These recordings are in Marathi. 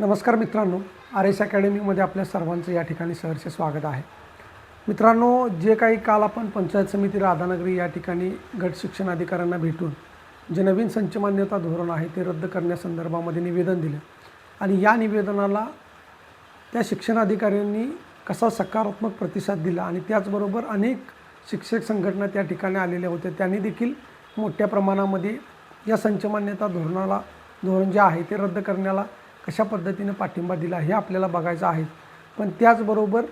नमस्कार मित्रांनो आर एस अकॅडमीमध्ये आपल्या सर्वांचं या ठिकाणी सहर्ष स्वागत आहे. मित्रांनो जे काही काल आपण पंचायत समिती राधानगरी या ठिकाणी गट शिक्षण अधिकाऱ्यांना भेटून जे नवीन संच मान्यता धोरण आहे ते रद्द करण्यासंदर्भामध्ये निवेदन दिलं आणि या निवेदनाला त्या शिक्षण अधिकाऱ्यांनी कसा सकारात्मक प्रतिसाद दिला आणि त्याचबरोबर अनेक शिक्षक संघटना त्या ठिकाणी आलेल्या होत्या त्यांनी देखील मोठ्या प्रमाणामध्ये या संचमान्यता धोरणाला धोरण जे आहे ते रद्द करण्याला कशा पद्धतीनं पाठिंबा दिला हे आपल्याला बघायचं आहे. पण त्याचबरोबर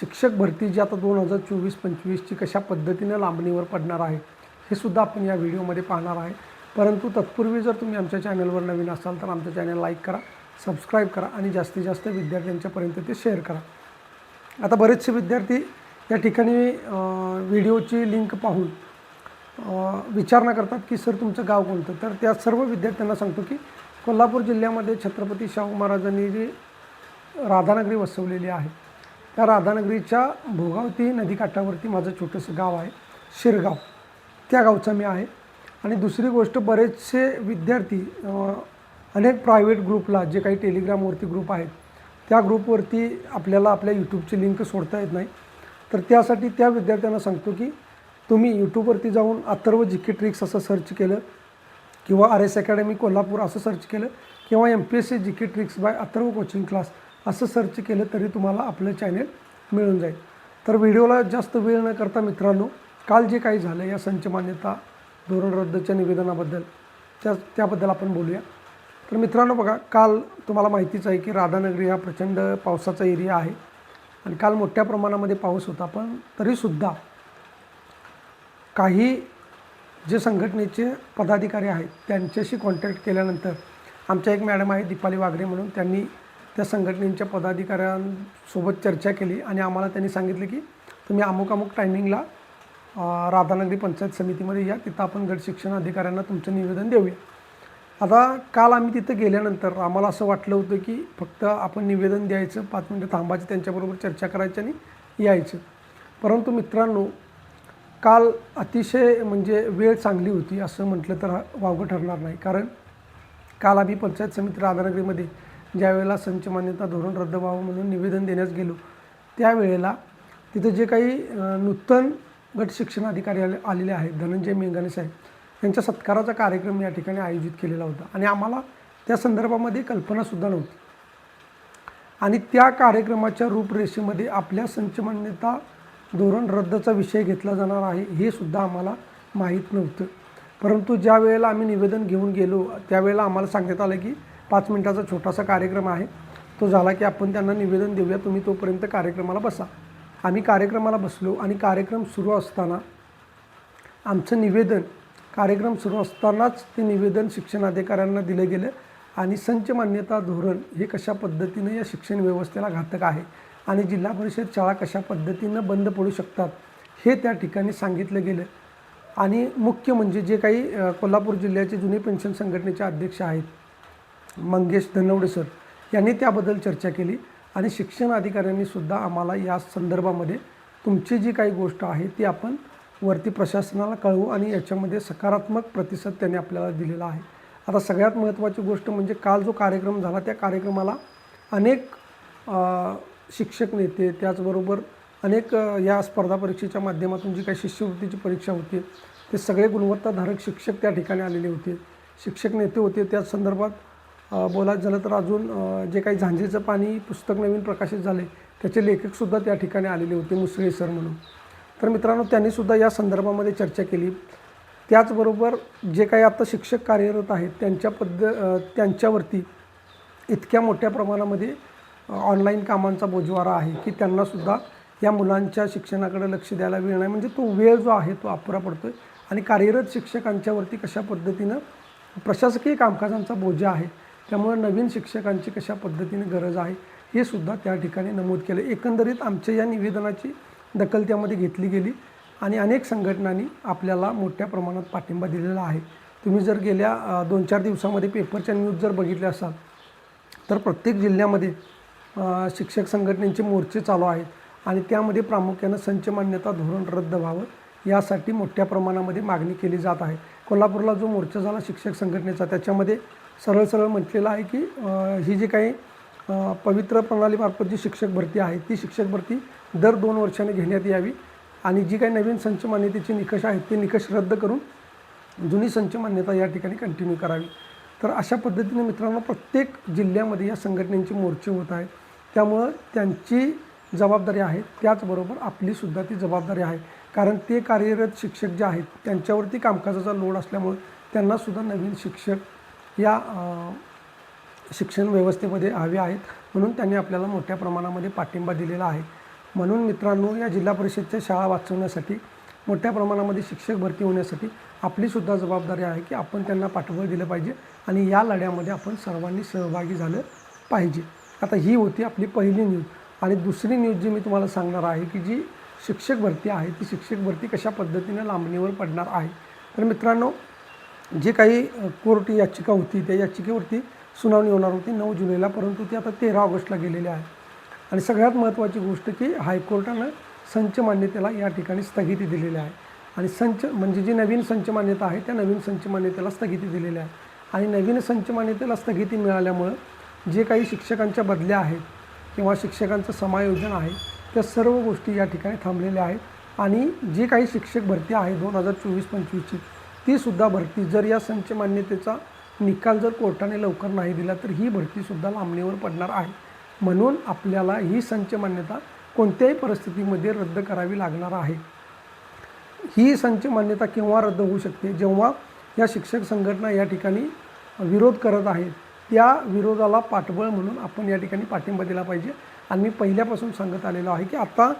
शिक्षक भरती जी आता दोन हजार चोवीस पंचवीसची कशा पद्धतीनं लांबणीवर पडणार आहे हे सुद्धा आपण या व्हिडिओमध्ये पाहणार आहे. परंतु तत्पूर्वी जर तुम्ही आमच्या चॅनलवर नवीन असाल तर आमचं चॅनल लाईक करा सबस्क्राईब करा आणि जास्तीत जास्त विद्यार्थ्यांच्यापर्यंत ते शेअर करा. आता बरेचसे विद्यार्थी या ठिकाणी व्हिडिओची लिंक पाहून विचारणा करतात की सर तुमचं गाव कोणतं? तर त्या सर्व विद्यार्थ्यांना सांगतो की कोल्हापूर जिल्ह्यामध्ये छत्रपती शाहू महाराजांनी जी राधानगरी वसवलेली आहे त्या राधानगरीच्या भोगावती नदीकाठावरती माझं छोटंसं गाव आहे शिरगाव. त्या गावचा मी आहे. आणि दुसरी गोष्ट बरेचसे विद्यार्थी अनेक प्रायव्हेट ग्रुपला जे काही टेलिग्रामवरती ग्रुप आहेत त्या ग्रुपवरती आपल्याला आपल्या यूट्यूबची लिंक सोडता येत नाही. तर त्यासाठी त्या विद्यार्थ्यांना सांगतो की तुम्ही यूट्यूबवरती जाऊन अथर्व जिके ट्रिक्स असं सर्च केलं किंवा आर एस अकॅडमी कोल्हापूर असं सर्च केलं किंवा M P S C G K tricks by Atharva coaching class असं सर्च केलं तरी तुम्हाला आपलं चॅनेल मिळून जाईल. तर व्हिडिओला जास्त वेळ न करता मित्रांनो काल जे काही झालं या संच मान्यता धोरण रद्दच्या निवेदनाबद्दल त्या त्याबद्दल आपण बोलूया. तर मित्रांनो बघा काल तुम्हाला माहितीच आहे की राधानगरी हा प्रचंड पावसाचा एरिया आहे आणि काल मोठ्या प्रमाणामध्ये पाऊस होता पण तरीसुद्धा काही जे संघटनेचे पदाधिकारी आहेत त्यांच्याशी कॉन्टॅक्ट केल्यानंतर आमच्या एक मॅडम आहे दीपाली वागरे म्हणून त्यांनी त्या संघटनेच्या पदाधिकाऱ्यांसोबत चर्चा केली आणि आम्हाला त्यांनी सांगितलं की तुम्ही अमुक अमुक टायमिंगला राधानगरी पंचायत समितीमध्ये या तिथं आपण गट शिक्षण अधिकाऱ्यांना तुमचं निवेदन देऊया. आता काल आम्ही तिथं गेल्यानंतर आम्हाला असं वाटलं होतं की फक्त आपण निवेदन द्यायचं पाच मिनटं थांबायचं त्यांच्याबरोबर चर्चा करायची आणि यायचं. परंतु मित्रांनो काल अतिशय म्हणजे वेळ चांगली होती असं म्हटलं तर वावगं ठरणार नाही. कारण काल आम्ही पंचायत समिती राधानगरीमध्ये ज्यावेळेला संच मान्यता धोरण रद्द व्हावं म्हणून निवेदन देण्यास गेलो त्यावेळेला तिथं जे काही नूतन गट शिक्षण अधिकारी आले आलेले आहेत धनंजय मेंगाने साहेब यांच्या सत्काराचा कार्यक्रम या ठिकाणी आयोजित केलेला होता. आणि आम्हाला त्या संदर्भामध्ये कल्पनासुद्धा नव्हती. आणि त्या कार्यक्रमाच्या रूपरेषेमध्ये आपल्या संचमान्यता धोरण रद्दचा विषय घेतला जाणार आहे हे सुद्धा आम्हाला माहीत नव्हतं. परंतु ज्या वेळेला आम्ही निवेदन घेऊन गेलो त्यावेळेला आम्हाला सांगण्यात आलं की पाच मिनटाचा छोटासा कार्यक्रम आहे. तो झाला की आपण त्यांना निवेदन देऊया तुम्ही तोपर्यंत कार्यक्रमाला बसा. आम्ही कार्यक्रमाला बसलो आणि कार्यक्रम सुरू असताना आमचं निवेदन कार्यक्रम सुरू असतानाच ते निवेदन शिक्षणाधिकाऱ्यांना दिलं गेलं. आणि संच मान्यता धोरण हे कशा पद्धतीनं या शिक्षण व्यवस्थेला घातक आहे आणि जिल्हा परिषद शाळा कशा पद्धतीनं बंद पडू शकतात हे त्या ठिकाणी सांगितलं गेलं. आणि मुख्य म्हणजे जे काही कोल्हापूर जिल्ह्याचे जुने पेन्शन संघटनेचे अध्यक्ष आहेत मंगेश धनवडे सर यांनी त्याबद्दल चर्चा केली. आणि शिक्षण अधिकाऱ्यांनी सुद्धा आम्हाला या संदर्भामध्ये तुमची जी काही गोष्ट आहे ती आपण वरती प्रशासनाला कळवू आणि याच्यामध्ये सकारात्मक प्रतिसाद त्यांनी आपल्याला दिलेला आहे. आता सगळ्यात महत्त्वाची गोष्ट म्हणजे काल जो कार्यक्रम झाला त्या कार्यक्रमाला अनेक शिक्षक नेते त्याचबरोबर अनेक या स्पर्धा परीक्षेच्या माध्यमातून जी काही शिष्यवृत्तीची परीक्षा होती ते सगळे गुणवत्ताधारक शिक्षक त्या ठिकाणी आलेले होते. शिक्षक नेते होते त्या संदर्भात बोलायचं झालं तर अजून जे काही झांजेचं पाणी पुस्तक नवीन प्रकाशित झाले त्याचे लेखकसुद्धा त्या ठिकाणी आलेले होते मुसळे सर म्हणून. तर मित्रांनो त्यांनीसुद्धा या संदर्भामध्ये चर्चा केली. त्याचबरोबर जे काही आता शिक्षक कार्यरत आहेत त्यांच्या पद्ध त्यांच्यावरती इतक्या मोठ्या प्रमाणामध्ये ऑनलाईन कामांचा बोजवारा आहे की त्यांनासुद्धा या मुलांच्या शिक्षणाकडे लक्ष द्यायला वेळ नाही. म्हणजे तो वेळ जो आहे तो अपुरा पडतो आहे आणि कार्यरत शिक्षकांच्यावरती कशा पद्धतीनं प्रशासकीय कामकाजांचा बोजा आहे त्यामुळे नवीन शिक्षकांची कशा पद्धतीने गरज आहे हे सुद्धा त्या ठिकाणी नमूद केलं. एकंदरीत आमच्या या निवेदनाची दखल त्यामध्ये घेतली गेली आणि अनेक संघटनांनी आपल्याला मोठ्या प्रमाणात पाठिंबा दिलेला आहे. तुम्ही जर गेल्या दोन चार दिवसामध्ये पेपरच्या न्यूज जर बघितल्या असाल तर प्रत्येक जिल्ह्यामध्ये शिक्षक संघटनेचे मोर्चे चालू आहेत आणि त्यामध्ये प्रामुख्यानं संच मान्यता धोरण रद्द व्हावं यासाठी मोठ्या प्रमाणामध्ये मागणी केली जात आहे. कोल्हापूरला जो मोर्चा झाला शिक्षक संघटनेचा त्याच्यामध्ये सरळ सरळ म्हटलेलं आहे की ही जी काही पवित्र प्रणालीमार्फत जी शिक्षक भरती आहे ती शिक्षक भरती दर दोन वर्षाने घेण्यात यावी आणि जी काही नवीन संच मान्यतेचे निकष आहेत ते निकष रद्द करून जुनी संच मान्यता या ठिकाणी कंटिन्यू करावी. तर अशा पद्धतीने मित्रांनो प्रत्येक जिल्ह्यामध्ये या संघटनेचे मोर्चे होत आहेत. त्यामुळं त्यांची जबाबदारी आहे. त्याचबरोबर आपलीसुद्धा ती जबाबदारी आहे. कारण ते कार्यरत शिक्षक जे आहेत त्यांच्यावरती कामकाजाचा लोड असल्यामुळे त्यांनासुद्धा नवीन शिक्षक या शिक्षण व्यवस्थेमध्ये हवे आहेत. म्हणून त्यांनी आपल्याला मोठ्या प्रमाणामध्ये पाठिंबा दिलेला आहे. म्हणून मित्रांनो या जिल्हा परिषदच्या शाळा वाचवण्यासाठी मोठ्या प्रमाणामध्ये शिक्षक भरती होण्यासाठी आपलीसुद्धा जबाबदारी आहे की आपण त्यांना पाठबळ दिलं पाहिजे आणि या लढ्यामध्ये आपण सर्वांनी सहभागी झालं पाहिजे. आता ही होती आपली पहिली न्यूज. आणि दुसरी न्यूज जी मी तुम्हाला सांगणार आहे की जी शिक्षक भरती आहे ती शिक्षक भरती कशा पद्धतीने लांबणीवर पडणार आहे. तर मित्रांनो जे काही कोर्ट याचिका होती त्या याचिकेवरती सुनावणी होणार होती नऊ जुलैला परंतु ती आता तेरा ऑगस्टला गेलेली आहे. आणि सगळ्यात महत्त्वाची गोष्ट की हायकोर्टानं संच मान्यतेला या ठिकाणी स्थगिती दिलेली आहे. आणि संच म्हणजे जी नवीन संच मान्यता आहे त्या नवीन संच मान्यतेला स्थगिती दिलेली आहे. आणि नवीन संच मान्यतेला स्थगिती मिळाल्यामुळं जे काही शिक्षकांच्या बदल्या आहेत किंवा शिक्षकांचं समायोजन आहे त्या सर्व गोष्टी या ठिकाणी थांबलेल्या आहेत. आणि जी काही शिक्षक भरती आहे दोन हजार चोवीस पंचवीसची तीसुद्धा भरती जर या संच मान्यतेचा निकाल जर कोर्टाने लवकर नाही दिला तर ही भरतीसुद्धा लांबणीवर पडणार आहे. म्हणून आपल्याला ही संच मान्यता कोणत्याही परिस्थितीमध्ये रद्द करावी लागणार आहे. ही संच मान्यता केव्हा रद्द होऊ शकते? जेव्हा या शिक्षक संघटना या ठिकाणी विरोध करत आहेत त्या विरोधाला पाठबळ म्हणून आपण या ठिकाणी पाठिंबा दिला पाहिजे. आणि मी पहिल्यापासून सांगत आलेलो आहे की आता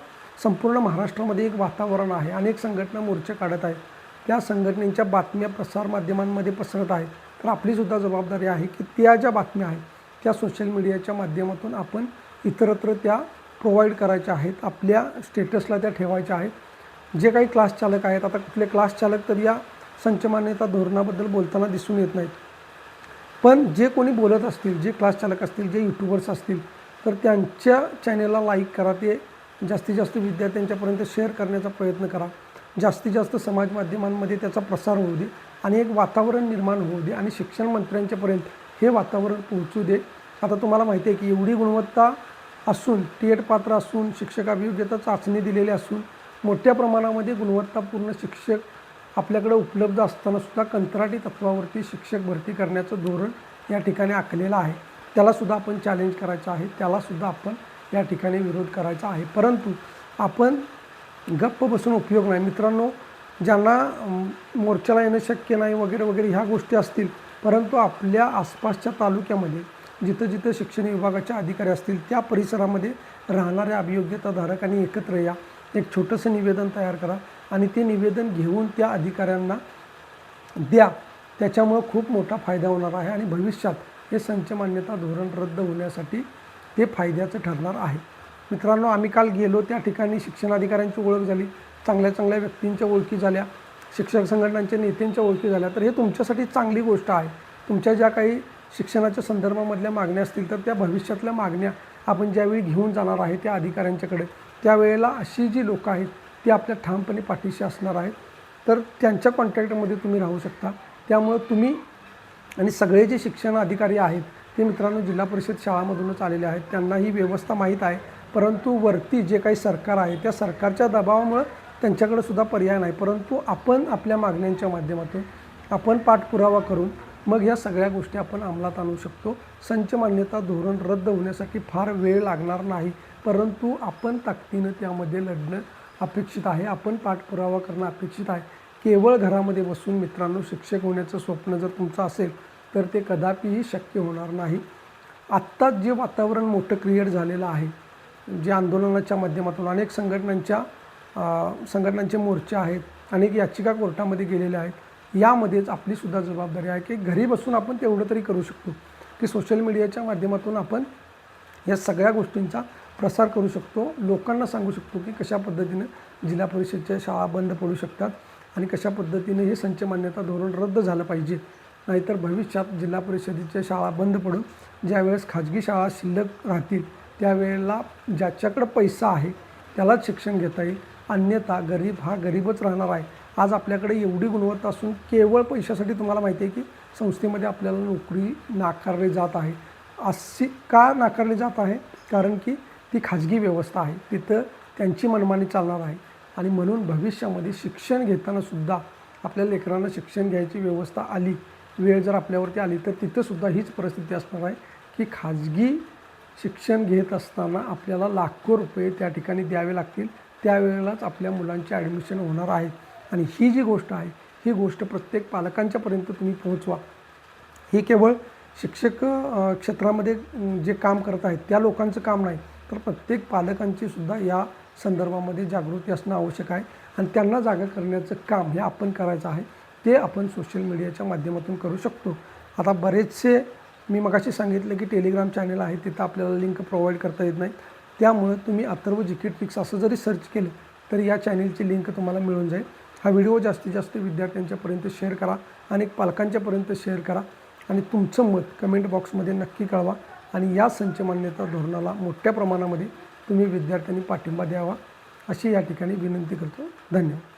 संपूर्ण महाराष्ट्रामध्ये एक वातावरण आहे. अनेक संघटना मोर्चे काढत आहेत. त्या संघटनेच्या बातम्या प्रसारमाध्यमांमध्ये पसरत आहेत. तर आपलीसुद्धा जबाबदारी आहे की त्या ज्या बातम्या आहेत त्या सोशल मीडियाच्या माध्यमातून आपण इतरत्र त्या प्रोव्हाइड करायच्या आहेत. आपल्या स्टेटसला त्या ठेवायच्या आहेत. जे काही क्लास चालक आहेत आता कुठले क्लास चालक तर या संचमान्यता धोरणाबद्दल बोलताना दिसून येत नाहीत. पण जे कोणी बोलत असतील जे क्लास चालक असतील जे यूट्यूबर्स असतील तर त्यांच्या चॅनेलला लाईक करा. ते जास्तीत जास्त विद्यार्थ्यांच्यापर्यंत शेअर करण्याचा प्रयत्न करा. जास्तीत जास्त समाज माध्यमांमध्ये त्याचा प्रसार होऊ दे आणि एक वातावरण निर्माण होऊ दे आणि शिक्षण मंत्र्यांच्यापर्यंत हे वातावरण पोहोचू दे. आता तुम्हाला माहिती आहे की एवढी गुणवत्ता असून टी पात्र असून शिक्षक अभियोग्यता चाचणी दिलेली असून मोठ्या प्रमाणामध्ये गुणवत्तापूर्ण शिक्षक आपल्याकडे उपलब्ध असतानासुद्धा कंत्राटी तत्वावरती शिक्षक भरती करण्याचं धोरण या ठिकाणी आखलेलं आहे. त्यालासुद्धा आपण चॅलेंज करायचं आहे. त्यालासुद्धा आपण या ठिकाणी विरोध करायचा आहे. परंतु आपण गप्प बसून उपयोग नाही. मित्रांनो ज्यांना मोर्चाला येणं शक्य नाही वगैरे वगैरे ह्या गोष्टी असतील परंतु आपल्या आसपासच्या तालुक्यामध्ये जिथं जिथं शिक्षण विभागाचे अधिकारी असतील त्या परिसरामध्ये राहणाऱ्या अभियोग्यताधारकांनी एकत्र या. एक छोटंसं निवेदन तयार करा. आणि ते निवेदन घेऊन त्या अधिकाऱ्यांना द्या. त्याच्यामुळं खूप मोठा फायदा होणार आहे आणि भविष्यात हे संच मान्यता धोरण रद्द होण्यासाठी ते फायद्याचं ठरणार आहे. मित्रांनो आम्ही काल गेलो त्या ठिकाणी शिक्षणाधिकाऱ्यांची ओळख झाली चांगल्या चांगल्या व्यक्तींच्या ओळखी झाल्या शिक्षक संघटनांच्या नेत्यांच्या ओळखी झाल्या. तर हे तुमच्यासाठी चांगली गोष्ट आहे. तुमच्या ज्या काही शिक्षणाच्या संदर्भामधल्या मागण्या असतील तर त्या भविष्यातल्या मागण्या आपण ज्यावेळी घेऊन जाणार आहे त्या अधिकाऱ्यांच्याकडे त्यावेळेला अशी जी लोकं आहेत ते आपल्या ठामपणे पाठीशी असणार आहेत. तर त्यांच्या कॉन्टॅक्टमध्ये तुम्ही राहू शकता. त्यामुळं तुम्ही आणि सगळे जे शिक्षण अधिकारी आहेत ते मित्रांनो जिल्हा परिषद शाळामधूनच आलेले आहेत. त्यांना ही व्यवस्था माहीत आहे. परंतु वरती जे काही सरकार आहे त्या सरकारच्या दबावामुळं त्यांच्याकडे सुद्धा पर्याय नाही. परंतु आपण आपल्या मागण्यांच्या माध्यमातून आपण पाठपुरावा करून मग ह्या सगळ्या गोष्टी आपण अंमलात आणू शकतो. संच मान्यता धोरण रद्द होण्यासाठी फार वेळ लागणार नाही. परंतु आपण ताकदीनं त्यामध्ये लढणं अपेक्षित आहे. आपण पाठपुरावा करणं अपेक्षित आहे. केवळ घरामध्ये बसून मित्रांनो शिक्षक होण्याचं स्वप्न जर तुमचं असेल तर ते कदापिही शक्य होणार नाही. आत्ताच जे वातावरण मोठं क्रिएट झालेलं आहे जे आंदोलनाच्या माध्यमातून अनेक संघटनांच्या संघटनांचे मोर्चे आहेत अनेक याचिका कोर्टामध्ये गेलेल्या आहेत यामध्येच आपलीसुद्धा जबाबदारी आहे की घरी बसून आपण तेवढं तरी करू शकतो. की सोशल मीडियाच्या माध्यमातून आपण या सगळ्या गोष्टींचा प्रसार करू शकतो. लोकांना सांगू शकतो की कशा पद्धतीनं जिल्हा परिषदच्या शाळा बंद पडू शकतात आणि कशा पद्धतीने हे संच मान्यता धोरण रद्द झालं पाहिजे. नाहीतर भविष्यात जिल्हा परिषदेच्या शाळा बंद पडून ज्यावेळेस खाजगी शाळा शिल्लक राहतील त्यावेळेला ज्याच्याकडं पैसा आहे त्यालाच शिक्षण घेता येईल. अन्यथा गरीब हा गरीबच राहणार आहे. आज आपल्याकडे एवढी गुणवत्ता असून केवळ पैशासाठी तुम्हाला माहिती आहे की संस्थेमध्ये आपल्याला नोकरी नाकारली जात आहे. अशी का नाकारली जात आहे? कारण की ती खाजगी व्यवस्था आहे. तिथं त्यांची मनमानी चालणार आहे. आणि म्हणून भविष्यामध्ये शिक्षण घेतानासुद्धा आपल्या लेकरांना शिक्षण घ्यायची व्यवस्था आली वेळ जर आपल्यावरती आली तर तिथंसुद्धा हीच परिस्थिती असणार आहे की खाजगी शिक्षण घेत असताना आपल्याला लाखो रुपये त्या ठिकाणी द्यावे लागतील. त्यावेळेलाच आपल्या मुलांचे ॲडमिशन होणार आहे. आणि ही जी गोष्ट आहे ही गोष्ट प्रत्येक पालकांच्यापर्यंत तुम्ही पोहोचवा. हे केवळ शिक्षक क्षेत्रामध्ये जे काम करत आहेत त्या लोकांचं काम नाही. तर प्रत्येक पालकांची सुद्धा या संदर्भामध्ये जागृती असणं आवश्यक आहे. आणि त्यांना जागा करण्याचं काम हे आपण करायचं आहे. ते आपण सोशल मीडियाच्या माध्यमातून करू शकतो. आता बरेचसे मी मगाशी सांगितलं की टेलिग्राम चॅनल आहे तिथं आपल्याला लिंक प्रोव्हाइड करता येत नाही त्यामुळं तुम्ही अथर्व जिकेट फिक्स असं जरी सर्च केलं तर या चॅनेलची लिंक तुम्हाला मिळून जाईल. हा व्हिडिओ जास्तीत जास्त विद्यार्थ्यांच्यापर्यंत शेअर करा आणि पालकांच्यापर्यंत शेअर करा. आणि तुमचं मत कमेंट बॉक्समध्ये नक्की कळवा. आणि या संच मान्यता धोरणाला मोठ्या प्रमाणामध्ये तुम्ही विद्यार्थ्यांनी पाठिंबा द्यावा अशी या ठिकाणी विनंती करतो. धन्यवाद.